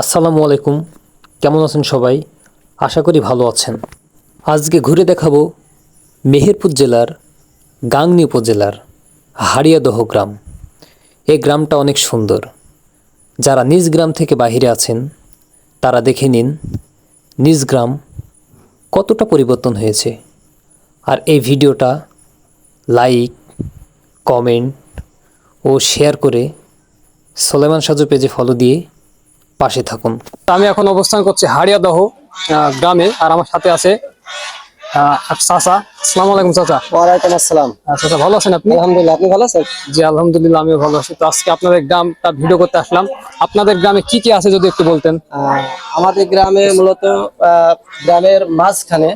আসসালামু আলাইকুম। কেমন আছেন সবাই? আশা করি ভালো আছেন। আজকে ঘুরে দেখাবো মেহেরপুর জেলার গাংনী উপজেলার হাড়িয়াদহ গ্রাম। এই গ্রামটা অনেক সুন্দর। যারা নিজ গ্রাম থেকে বাহিরে আছেন, তারা দেখে নিন নিজ গ্রাম কতটা পরিবর্তন হয়েছে। আর এই ভিডিওটা লাইক, কমেন্ট ও শেয়ার করে সোলেমান সাজু পেজে ফলো দিয়ে পাশে থাকুন। আমি এখন অবস্থান করছি হাড়িয়াদহ গ্রামে আর আমার সাথে আছে চাচা। আসসালামু আলাইকুম চাচা। ওয়ালাইকুম আসসালাম। চাচা ভালো আছেন আপনি? আলহামদুলিল্লাহ আপনি ভালো আছেন? জি আলহামদুলিল্লাহ আমিও ভালো আছি। তো আজকে আপনাদের গ্রামটা ভিডিও করতে আসলাম। আপনাদের গ্রামে কি কি আছে যদি একটু বলতেন? আহ, আমাদের গ্রামে মূলত গ্রামের মাঝখানে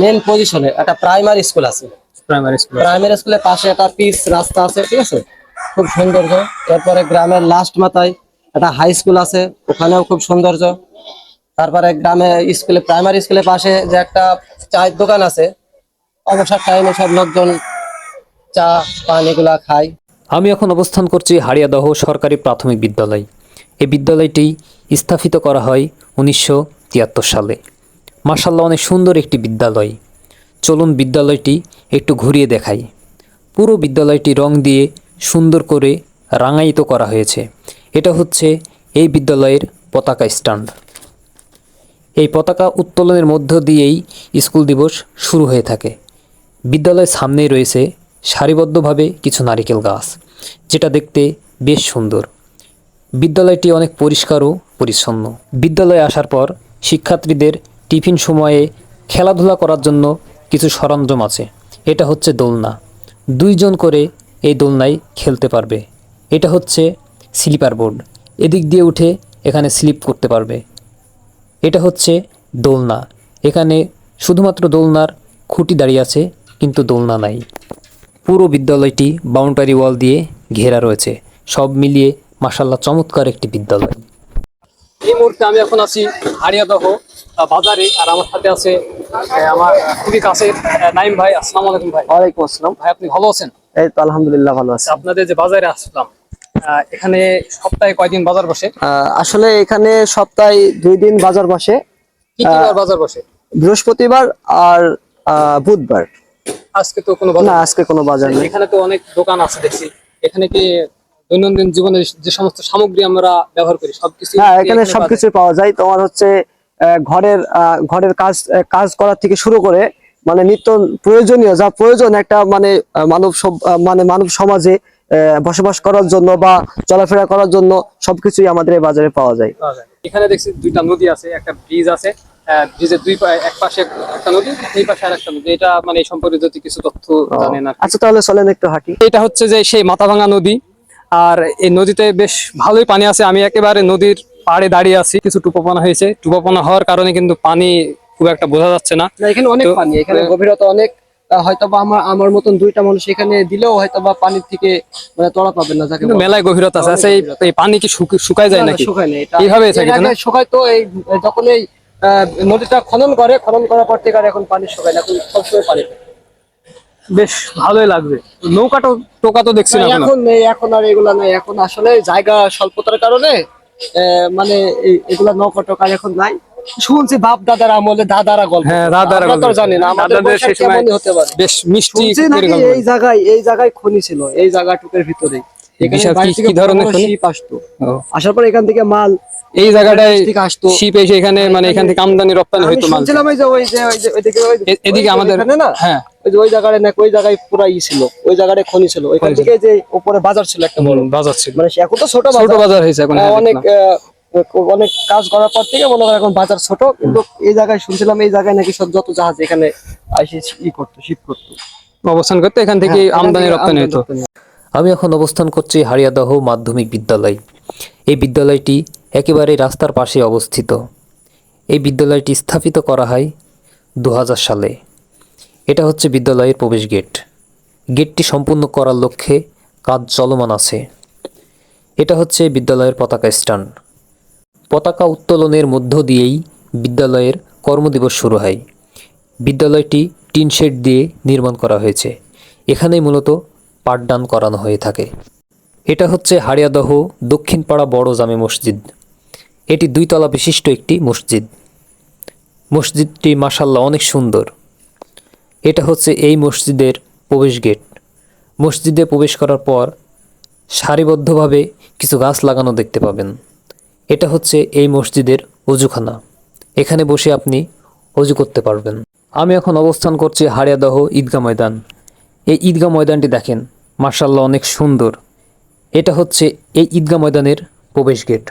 মেন পজিশনে একটা প্রাইমারি স্কুল আছে। প্রাইমারি স্কুল প্রাইমারি স্কুলের পাশে একটা পিস রাস্তা আছে ঠিক আছে? খুব সৌন্দর্য এরপরে গ্রামের লাস্ট মাথায় একটা হাই স্কুল আছে, ওখানেও খুব সৌন্দর্য। তারপরে গ্রামে স্কুলে প্রাইমারি স্কুলের পাশে যে একটা চায়ের দোকান আছে, অবসর টাইমে সব লোকজন চা, পান এগুলা খায়। আমি এখন অবস্থান করছি হাড়িয়াদহ সরকারি প্রাথমিক বিদ্যালয়। এই বিদ্যালয়টি স্থাপিত করা হয় উনিশশো তিয়াত্তর সালে। মার্শাল্লাহ অনেক সুন্দর একটি বিদ্যালয়। চলুন বিদ্যালয়টি একটু ঘুরিয়ে দেখাই। পুরো বিদ্যালয়টি রং দিয়ে সুন্দর করে রাঙায়িত করা হয়েছে। এটা হচ্ছে এই বিদ্যালয়ের পতাকা স্ট্যান্ড এই পতাকা উত্তোলনের মধ্য দিয়েই স্কুল দিবস শুরু হয়ে থাকে। বিদ্যালয়ের সামনেই রয়েছে সারিবদ্ধভাবে কিছু নারিকেল গাছ, যেটা দেখতে বেশ সুন্দর। বিদ্যালয়টি অনেক পরিষ্কার ও পরিচ্ছন্ন। বিদ্যালয়ে আসার পর শিক্ষার্থীদের টিফিন সময়ে খেলাধুলা করার জন্য কিছু সরঞ্জাম আছে। এটা হচ্ছে দোলনা। দুইজন করে এই দোলনায় খেলতে পারবে। এটা হচ্ছে স্লিপার বোর্ড। এদিক দিয়ে উঠে এখানে স্লিপ করতে পারবে। এটা হচ্ছে দোলনা। এখানে শুধুমাত্র দোলনার খুঁটি দাঁড়িয়ে আছে কিন্তু দোলনা নাই। পুরো বিদ্যালয়টি বাউন্ডারি ওয়াল দিয়ে ঘেরা রয়েছে। সব মিলিয়ে মাসাল্লাহ চমৎকার একটি বিদ্যালয়। এই মুহূর্তে আমি এখন আছি হাড়িয়াদহ আহ, বাজারে আর আমার সাথে আছে আমার খুবই কাছের নাইম ভাই। আসসালামু আলাইকুম ভাই। ওয়ালাইকুম আসসালাম। ভাই আপনি ভালো আছেন? এই তো আলহামদুলিল্লাহ ভালো আছি। আপনাদের যে বাজারে আসলাম এখানে সপ্তাহে কয়দিন বাজার বসে? আসলে এখানে সপ্তাহে দুই দিন বাজার বসে। বাজার বসে? বৃহস্পতিবার আর বুধবার। আজকে তো কোনো না আজকে কোনো বাজার নেই। এখানে তো অনেক দোকান আছে দেখছি। এখানে কি দৈনন্দিন জীবনে যে সমস্ত সামগ্রী আমরা ব্যবহার করি সবকিছু হ্যাঁ এখানে সবকিছু পাওয়া যায়? তোমার হচ্ছে ঘরের আহ, ঘরের কাজ কাজ করার থেকে শুরু করে মানে নিত্য প্রয়োজনীয় যা প্রয়োজন একটা মানে মানব মানে মানব সমাজে বসবাস করার জন্য বা চলাফেরা করার জন্য সবকিছুই আমাদের এই বাজারে পাওয়া যায়। এখানে দেখছি দুইটা নদী আছে একটা ব্রিজ আছে ব্রিজের দুই এক পাশে একটা নদী এই পাশে আর একটা নদী। এটা মানে এই সম্পর্কে যদি কিছু তথ্য জানেন আর আচ্ছা তাহলে চলেন একটু হাঁটি। এটা হচ্ছে যে সেই মাথাভাঙা নদী আর এই নদীতে বেশ ভালোই পানি আছে। আমি একেবারে নদীর পাড়ে দাঁড়িয়ে আছি কিছু টুপোপনা হয়েছে। টুপোপনা হওয়ার কারণে কিন্তু পানি খুব একটা বোঝা যাচ্ছে না। এখানে অনেক পানি এখানে গভীরতা অনেক। হয়তো বা আমার আমার মতন দুইটা মানুষ এখানে দিলেও হয়তো বা পানির থেকে মানে তলা পাবেন না যাকে মেলায় গভীরতা আছে। আচ্ছা এই- পানি কি শুকায় যায় নাকি? শুকায় না, এইভাবে? শুকায় তো এই যখন এই নদীটা খনন করে খনন করার পর থেকে আর এখন পানি শুকায় না। এখন সবসময় পানি বেশ ভালোই লাগবে। নৌকা টোকা তো দেখছি না এখন। নেই এখন আর এগুলা নাই। এখন আসলে জায়গা স্বল্পতার কারণে আহ, মানে এগুলা নৌকা টোকা এখন নাই। শুনছি বাপ দাদার আমলে দাদারা গল্প হ্যাঁ দাদারা গল্প। জানি না আমাদের সেই সময় হতে পারে। বেশ মিষ্টি। এই জায়গায় এই জায়গায় খনি ছিল এই জায়গাটুকের ভিতরে। বিশাল কি- কি ধরনের বড় বড় খনি? আসতো। আসার পর এখান থেকে মাল এই জায়গাটায় আসতো। শিপ এসে এখানে মানে এখান থেকে আমদানি রপ্তানি হইতো মাল। শুনছিলাম ওই যে ওই যে এদিকে আমাদের না? হ্যাঁ। ওই যে ওই জায়গায় না ওই জায়গায় পুরো ই ছিল ওই জায়গায় খনি ছিল। ওইখান থেকে যে উপরে বাজার ছিল একটা বড়। বাজার ছিল। মানে এখন তো ছোট ছোট বাজার। বাজার হয়েছে এখন হ্যাঁ, অনেক অনেক কাজ করার পর থেকে মনে করেন এখন বাজার ছোট কিন্তু এই জায়গায় শুনছিলাম এই জায়গায় নাকি সব যত জাহাজ এখানে এসে ই করতো শিপ করতো। অবস্থান করতে এখান থেকে হ্যাঁ, আমদানি রপ্তানি হতো আমি এখন অবস্থান করছি হাড়িয়াদহ মাধ্যমিক বিদ্যালয়। এই বিদ্যালয়টি একেবারে রাস্তার পাশে অবস্থিত। এই বিদ্যালয়টি স্থাপিত করা হয় দু হাজার সালে। এটা হচ্ছে বিদ্যালয়ের প্রবেশ গেট। গেটটি সম্পূর্ণ করার লক্ষ্যে কাজ চলমান আছে। এটা হচ্ছে বিদ্যালয়ের পতাকা স্ট্যান্ড পতাকা উত্তোলনের মধ্য দিয়েই বিদ্যালয়ের কর্মদিবস শুরু হয়। বিদ্যালয়টি টিন শেড দিয়ে নির্মাণ করা হয়েছে। এখানেই মূলত পাঠদান করানো হয়ে থাকে। এটা হচ্ছে হাড়িয়াদহ দক্ষিণ পাড়া বড় জামে মসজিদ। এটি দুইতলা বিশিষ্ট একটি মসজিদ। মসজিদটি মাসাল্লাহ অনেক সুন্দর। এটা হচ্ছে এই মসজিদের প্রবেশ গেট। মসজিদে প্রবেশ করার পর সারিবদ্ধভাবে কিছু গাছ লাগানো দেখতে পাবেন। এটা হচ্ছে এই মসজিদের অজুখানা। এখানে বসে আপনি অজু করতে পারবেন। আমি এখন অবস্থান করছি হারিয়াদহ ঈদগাহ ময়দান। এই ঈদগাহ ময়দানটি দেখেন মার্শাল্লাহ অনেক সুন্দর। এটা হচ্ছে এই ঈদগাহ ময়দানের প্রবেশ গেট।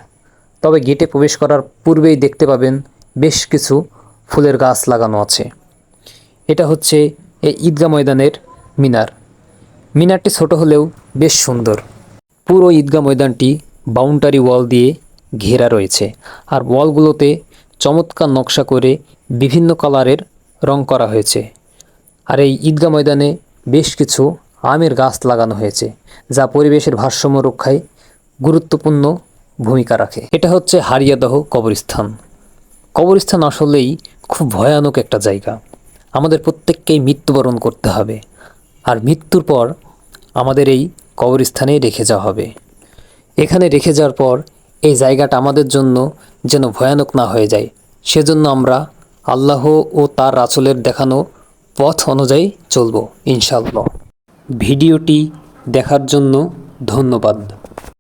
তবে গেটে প্রবেশ করার পূর্বেই দেখতে পাবেন বেশ কিছু ফুলের গাছ লাগানো আছে। এটা হচ্ছে এই ঈদগাহ ময়দানের মিনার। মিনারটি ছোট হলেও বেশ সুন্দর। পুরো ঈদগাহ ময়দানটি বাউন্ডারি ওয়াল দিয়ে ঘেরা রয়েছে আর ওয়ালগুলোতে চমৎকার নকশা করে বিভিন্ন কালারের রং করা হয়েছে। আর এই ঈদগাহ ময়দানে বেশ কিছু আমের গাছ লাগানো হয়েছে, যা পরিবেশের ভারসাম্য রক্ষায় গুরুত্বপূর্ণ ভূমিকা রাখে। এটা হচ্ছে হারিয়াদহ কবরস্থান। কবরস্থান আসলেই খুব ভয়ানক একটা জায়গা। আমাদের প্রত্যেককেই মৃত্যুবরণ করতে হবে, আর মৃত্যুর পর আমাদের এই কবরস্থানেই রেখে যাওয়া হবে। এখানে রেখে যাওয়ার পর এই জায়গাটা আমাদের জন্য যেন ভয়ানক না হয়ে যায়। সেজন্য আমরা আল্লাহ ও তার রাসুলের দেখানো পথ অনুযায়ী চলব ইনশাল্লাহ ভিডিওটি দেখার জন্য ধন্যবাদ।